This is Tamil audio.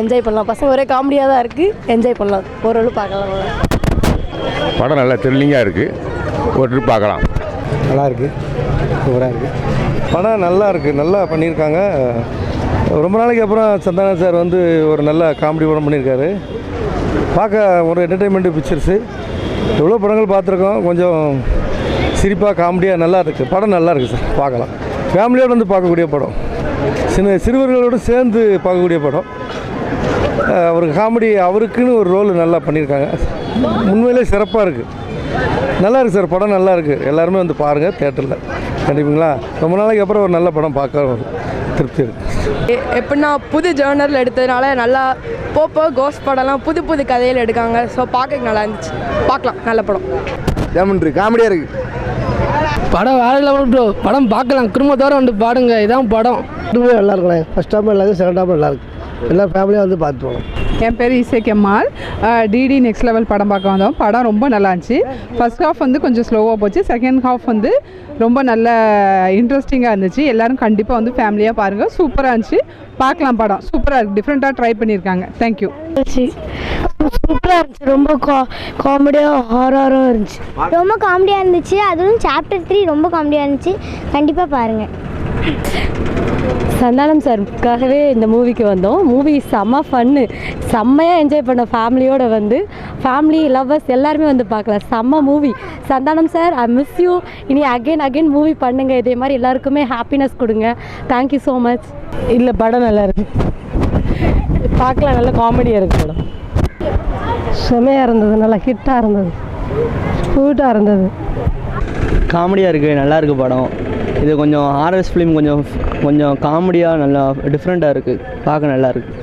என்ஜாய் பண்ணலாம். பசங்க ஒரே காமெடியாக தான் இருக்குது என்ஜாய் பண்ணலாம். ஓரளவு பார்க்கலாம். படம் நல்லா த்ரில்லிங்காக இருக்குது ஒரு ட்ரிப் பார்க்கலாம். நல்லா இருக்கு. சூப்பராக இருக்கு. படம் நல்லா இருக்கு. நல்லா பண்ணியிருக்காங்க. ரொம்ப நாளைக்கு அப்புறம் சந்தானம் சார் வந்து ஒரு நல்ல காமெடி படம் பண்ணியிருக்காரு. பார்க்க ஒரு என்டர்டெயின்மெண்ட் பிக்சர்ஸு எவ்வளோ படங்கள் பார்த்துருக்கோம். கொஞ்சம் சிரிப்பாக காமெடியாக நல்லா இருக்குது படம் நல்லா இருக்குது சார் பார்க்கலாம். ஃபேமிலியோடு வந்து பார்க்கக்கூடிய படம். சின்ன சிறுவர்களோடு சேர்ந்து பார்க்கக்கூடிய படம். அவருக்கு காமெடி அவருக்குன்னு ஒரு ரோல் நல்லா பண்ணியிருக்காங்க. உண்மையிலே சிறப்பாக இருக்குது நல்லா இருக்குது சார் படம் நல்லா இருக்குது எல்லாருமே வந்து பாருங்கள் தேட்டரில் கண்டிப்பாங்களா? ரொம்ப நாளைக்கு அப்புறம் ஒரு நல்ல படம் பார்க்க திருப்தி இருக்குது எப்படின்னா புது ஜேர்னல் எடுத்ததுனால நல்லா போப்போ கோஸ்ட் படம்லாம் புது புது கதையில் எடுக்காங்க. ஸோ பார்க்க நல்லா இருந்துச்சு. பார்க்கலாம் நல்ல படம். ஏமன்று காமெடியாக இருக்குது படம் வேற லெவல் ப்ரோ படம் பார்க்கலாம். குடும்பத்தோட வந்து பாடுங்க. இதான் படம். ரெண்டுமே நல்லா இருக்குண்ணே ஃபஸ்ட் ஹாஃப் நல்லா இருக்கு செகண்ட் ஹாஃப் நல்லா இருக்கு. எல்லா ஃபேமிலியாக வந்து பார்த்து போகலாம் என் பேர் இசேக் எம்மாள் டிடி நெக்ஸ்ட் லெவல் படம் பார்க்க வந்தோம். படம் ரொம்ப நல்லா இருந்துச்சு. ஃபர்ஸ்ட் ஹாஃப் வந்து கொஞ்சம் ஸ்லோவாக போச்சு. செகண்ட் ஹாஃப் வந்து ரொம்ப நல்ல இன்ட்ரெஸ்டிங்காக இருந்துச்சு. எல்லாரும் கண்டிப்பாக வந்து ஃபேமிலியாக பாருங்கள் சூப்பராக இருந்துச்சு. பார்க்கலாம் படம். சூப்பராக இருக்கு. டிஃப்ரெண்ட்டாக ட்ரை பண்ணியிருக்காங்க தேங்க்யூ சூப்பராக இருந்துச்சு. ரொம்ப கா காமெடியாக ஹாரராகவும் இருந்துச்சு. ரொம்ப காமெடியாக இருந்துச்சு. அதுவும் சாப்டர் த்ரீ ரொம்ப காமெடியாக இருந்துச்சு. கண்டிப்பாக பாருங்கள் சந்தானம் சார்க்காகவே இந்த மூவிக்கு வந்தோம். மூவி செம்ம ஃபன்னு செம்மையாக என்ஜாய் பண்ண ஃபேமிலியோட வந்து ஃபேமிலி லவ்வர்ஸ் எல்லாருமே வந்து பார்க்கலாம். செம்ம movie Santhanam sir I miss you இனி அகைன் அகைன் மூவி பண்ணுங்க. இதே மாதிரி எல்லாருக்குமே ஹாப்பினஸ் கொடுங்க. தேங்க்யூ ஸோ மச் இல்லை படம் நல்லா இருக்கு. பார்க்கலாம் நல்ல காமெடியாக இருக்கு படம். செம்மையாக இருந்தது நல்லா ஹிட்டாக இருந்தது. ஸ்கூட்டாக இருந்தது. காமெடியாக இருக்குது நல்லா இருக்குது படம். இது கொஞ்சம் ஆர்எஸ் ஃபிலிம் கொஞ்சம் கொஞ்சம் காமெடியாக நல்லா டிஃப்ரெண்ட்டாக இருக்குது பார்க்க நல்லா இருக்குது